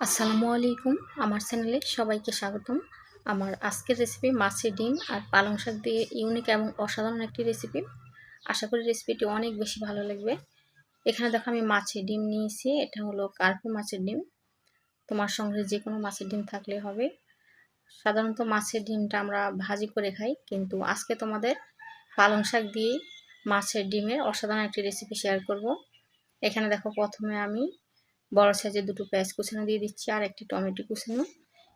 আসসালামু আলাইকুম। আমার চ্যানেলে সবাইকে স্বাগতম। আমার আজকের রেসিপি মাছের ডিম আর পালং শাক দিয়ে ইউনিক এবং অসাধারণ একটি রেসিপি আশা করি রেসিপিটি অনেক বেশি ভালো লাগবে। এখানে দেখো আমি মাছের ডিম নিয়েছি। এটা হলো কার্পু মাছের ডিম। তোমার সঙ্গে যে কোনো মাছের ডিম থাকলে হবে। সাধারণত মাছের ডিমটা আমরা ভাজি করে খাই, কিন্তু আজকে তোমাদের পালং শাক দিয়ে মাছের ডিমের অসাধারণ একটি রেসিপি শেয়ার করব। এখানে দেখো প্রথমে আমি বড় সাইজের দুটো পেঁয়াজ কুচানো দিয়ে দিচ্ছি আর একটি টমেটো কুচানো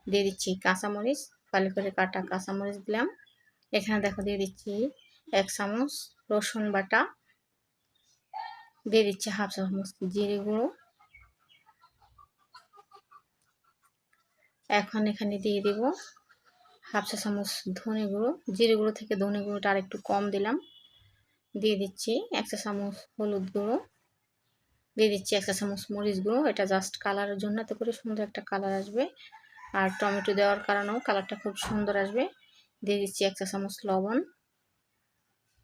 দিয়ে দিচ্ছি কাঁচামরিচ, ভালো করে কাটা কাঁচামরিচ দিলাম। এখানে দেখো দিয়ে দিচ্ছি এক চামচ রসুন বাটা, দিয়ে দিচ্ছি হাফ চামচ জিরে গুঁড়ো। এখন এখানে দিয়ে দেব হাফ চা চামচ ধনে গুঁড়ো। জিরে গুঁড়ো থেকে ধনে গুঁড়োটা আর একটু কম দিলাম। দিয়ে দিচ্ছি এক চা চামচ হলুদ গুঁড়ো। দিয়ে দিচ্ছি, একটা চামচ মরিচ গুঁড়ো, এটা জাস্ট কালারের জন্য, এত করে সুন্দর একটা কালার আসবে। আর টমেটো দেওয়ার কারণেও কালারটা খুব সুন্দর আসবে। দিয়ে দিচ্ছি একটা চামচ লবণ।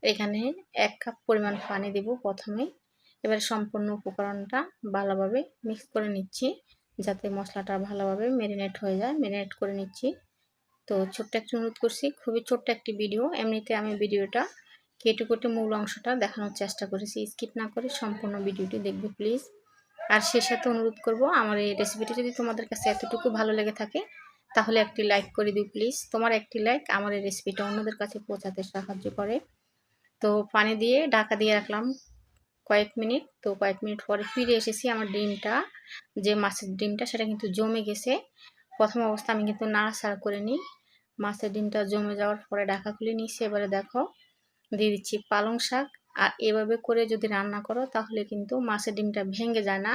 এখানে এক কাপ পরিমাণ পানি দেব প্রথমে। এবার সম্পূর্ণ উপকরণটা ভালোভাবে মিক্স করে নিচ্ছি, যাতে মশলাটা ভালোভাবে ম্যারিনেট হয়ে যায়। ম্যারিনেট করে নিচ্ছি। তো ছোট্ট একটি অনুরোধ করছি, খুবই ছোট্ট একটি ভিডিও এমনিতে আমি ভিডিওটা কেটে কেটে মূল অংশটা দেখানোর চেষ্টা করেছি। স্কিপ না করে সম্পূর্ণ ভিডিওটি দেখবে, প্লিজ। আর সে সাথে অনুরোধ করব, আমার এই রেসিপিটি যদি তোমাদের কাছে এতটুকু ভালো লেগে থাকে, তাহলে একটি লাইক করে দিও, প্লিজ। তোমার একটি লাইক আমার এই রেসিপিটা অন্যদের কাছে পৌঁছাতে সাহায্য করে। তো পানি দিয়ে ঢাকা দিয়ে রাখলাম কয়েক মিনিট। তো কয়েক মিনিট পরে ফিরে এসেছি আমার ডিমটা, যে মাছের ডিমটা, সেটা কিন্তু জমে গেছে। প্রথম অবস্থা আমি কিন্তু নাড়াচাড়া করে নিই। মাছের ডিমটা জমে যাওয়ার পরে ঢাকা খুলে নিয়েছি। এবারে দেখো দিয়ে দিচ্ছি পালং শাক। আর এভাবে করে যদি রান্না করো, তাহলে কিন্তু মাছের ডিমটা ভেঙে যায় না।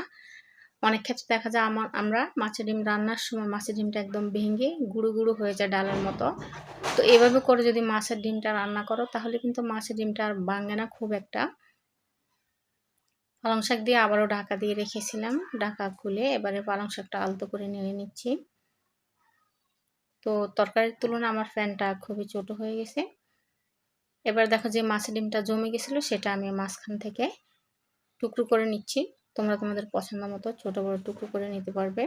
অনেক ক্ষেত্রে দেখা যায় আমার আমরা মাছের ডিম রান্নার সময় মাছের ডিমটা একদম ভেঙে গুঁড়ো গুঁড়ো হয়ে যায় ডালের মতো। তো এভাবে করে যদি মাছের ডিমটা রান্না করো, তাহলে কিন্তু মাছের ডিমটা আর ভাঙে না খুব একটা। পালং শাক দিয়ে আবারও ঢাকা দিয়ে রেখেছিলাম, ঢাকা খুলে এবারে পালং শাকটা আলতো করে নিয়ে নিচ্ছি। তো তরকারির তুলনায় আমার ফ্যানটা খুবই ছোট হয়ে গেছে। এবার দেখো যে মাছের ডিমটা জমে গেছিল, সেটা আমি মাঝখান থেকে টুকরো করে নিচ্ছি। তোমরা তোমাদের পছন্দ মতো ছোটো বড়ো টুকরো করে নিতে পারবে।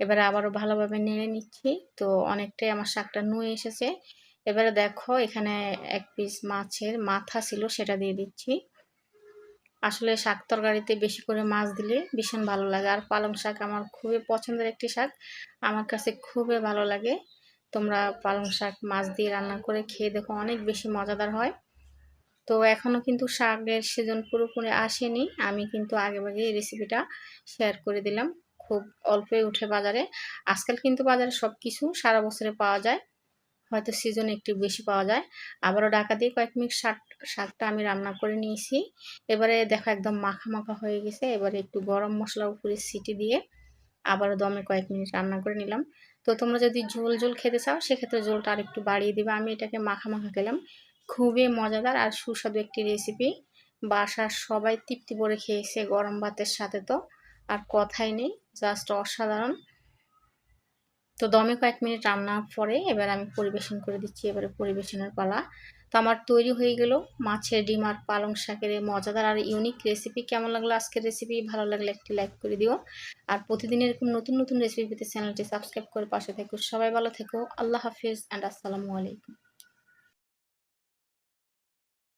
এবারে আবারও ভালোভাবে নেড়ে নিচ্ছি। তো অনেকটাই আমার শাকটা নুয়ে এসেছে। এবারে দেখো, এখানে এক পিস মাছের মাথা ছিল, সেটা দিয়ে দিচ্ছি। আসলে শাক তরকারিতে বেশি করে মাছ দিলে ভীষণ ভালো লাগে। আর পালং শাক আমার খুবই পছন্দের একটি শাক। আমার কাছে খুবই ভালো লাগে। তোমরা পালং শাক, মাছ দিয়ে রান্না করে খেয়ে দেখো অনেক বেশি মজাদার হয়। তো এখনও কিন্তু শাকের সিজন পুরোপুরি আসেনি। আমি কিন্তু আগে ভাগে এই রেসিপিটা শেয়ার করে দিলাম। খুব অল্পই উঠে বাজারে। আজকাল কিন্তু বাজারে সব কিছু সারা বছরে পাওয়া যায়। হয়তো সিজন একটু বেশি পাওয়া যায়। আবারও ডাকা দিয়ে কয়েক মিনিট শাক, শাকটা আমি রান্না করে নিয়েছি। এবারে দেখো একদম মাখা মাখা হয়ে গেছে। এবারে একটু গরম মশলা উপরে সিটি দিয়ে আবারও দমে কয়েক মিনিট রান্না করে নিলাম। তো তোমরা যদি ঝোল ঝোল খেতে চাও, সেক্ষেত্রে ঝোলটা আর একটু বাড়িয়ে দিবে। আমি এটাকে মাখা মাখা খেলাম। খুবই মজাদার আর সুস্বাদু একটি রেসিপি বাসার সবাই তৃপ্তি করে খেয়েছে গরম ভাতের সাথে তো। আর কথাই নেই জাস্ট অসাধারণ। তো দমে কয়েক মিনিট রান্নার পরে এবার আমি পরিবেশন করে দিচ্ছি, এবারে পরিবেশনের পালা। তো আমার তৈরি হয়ে গেল মাছের ডিম আর পালং শাকের মজাদার আর ইউনিক রেসিপি কেমন লাগল আজকের রেসিপি ভালো লাগলে একটি লাইক করে দিও। আর প্রতিদিন এরকম নতুন নতুন রেসিপি পেতে চ্যানেলটি সাবস্ক্রাইব করে পাশে থেকো। সবাই ভালো থেকো। আল্লাহ হাফিজ অ্যান্ড আসসালামু আলাইকুম।